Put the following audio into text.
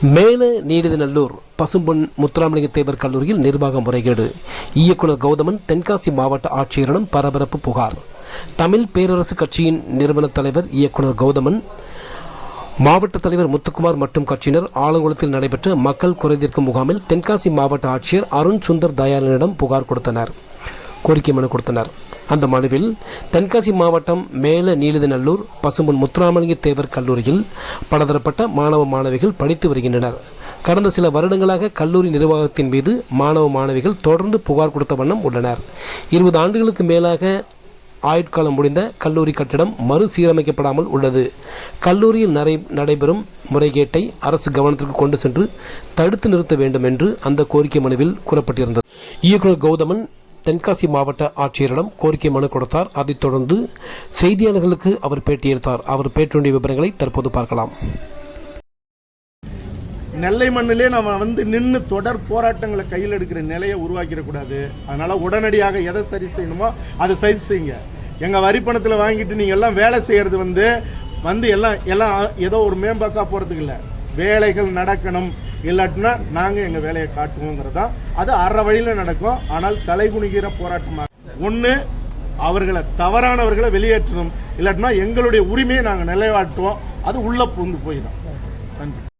மேல நீடிதநல்லூர் பசும்பொன் முத்துராமலிங்க தேவர் கல்லூரியில் நிர்வாக முறைகேடு. இயக்குனர் கௌதமன் தென்காசி மாவட்ட ஆட்சியரிடம் பரபரப்பு புகார். தமிழ் பேரரசு கட்சியின் நிறுவன தலைவர் இயக்குனர் கௌதமன் மாவட்ட தலைவர் முத்துக்குமார் மற்றும் கட்சியினர் ஆலங்குளத்தில் நடைபெற்ற மக்கள் குறைதீர்க்கும் முகாமில் தென்காசி மாவட்ட ஆட்சியர் அருண் சுந்தர் தயாளனிடம் புகார் கொடுத்தனர். கோரிக்கை மனு கொடுத்தனர். அந்த மனுவில் தென்காசி மாவட்டம் மேல நீலிதநல்லூர் பசும்பொன் முத்துராமலிங்க தேவர் கல்லூரியில் பலதரப்பட்ட மாணவ மாணவிகள் படித்து வருகின்றனர். கடந்த சில வருடங்களாக கல்லூரி நிர்வாகத்தின் மீது மாணவ மாணவிகள் தொடர்ந்து புகார் கொடுத்த வண்ணம் உள்ளனர். இருபது ஆண்டுகளுக்கு மேலாக ஆயுட்காலம் முடிந்த கல்லூரி கட்டிடம் மறுசீரமைக்கப்படாமல் உள்ளது. கல்லூரியில் நடை நடைபெறும் முறைகேட்டை அரசு கவனத்திற்கு கொண்டு சென்று தடுத்து நிறுத்த வேண்டும் என்று அந்த கோரிக்கை மனுவில் கூறப்பட்டிருந்தது. இயக்குனர் கௌதமன் தென்காசி மாவட்ட ஆட்சியரிடம் கோரிக்கை மனு கொடுத்தார். அதைத் தொடர்ந்து செய்தியாளர்களுக்கு அவர் பேட்டியளித்தார். அவர் பேட்டியுடைய விவரங்களை தற்போது பார்க்கலாம். நெல்லை மண்ணிலே நம்ம வந்து நின்று தொடர் போராட்டங்களை கையில் எடுக்கிற நிலையை உருவாக்கிடக்கூடாது. அதனால உடனடியாக எதை சரி செய்யணுமோ அதை சரி செய்யுங்க. எங்கள் வரி பணத்தில் வாங்கிட்டு நீங்கள் எல்லாம் வேலை செய்கிறது வந்து வந்து எல்லாம் எல்லாம் ஏதோ ஒரு மேம்பாக்கா போகிறதுக்கு இல்லை. வேலைகள் நடக்கணும். இல்லாட்டினா நாங்கள் எங்கள் வேலையை காட்டுவோங்கிறதா. அது அற வழியில நடக்கும். ஆனால் தலைகுனிகிற போராட்டமாக ஒன்று அவர்களை தவறானவர்களை வெளியேற்றணும். இல்லாட்டினா எங்களுடைய உரிமையை நாங்கள் நிலைவாட்டுவோம் அது உள்ளே புகுந்து போய்தான் நன்றி.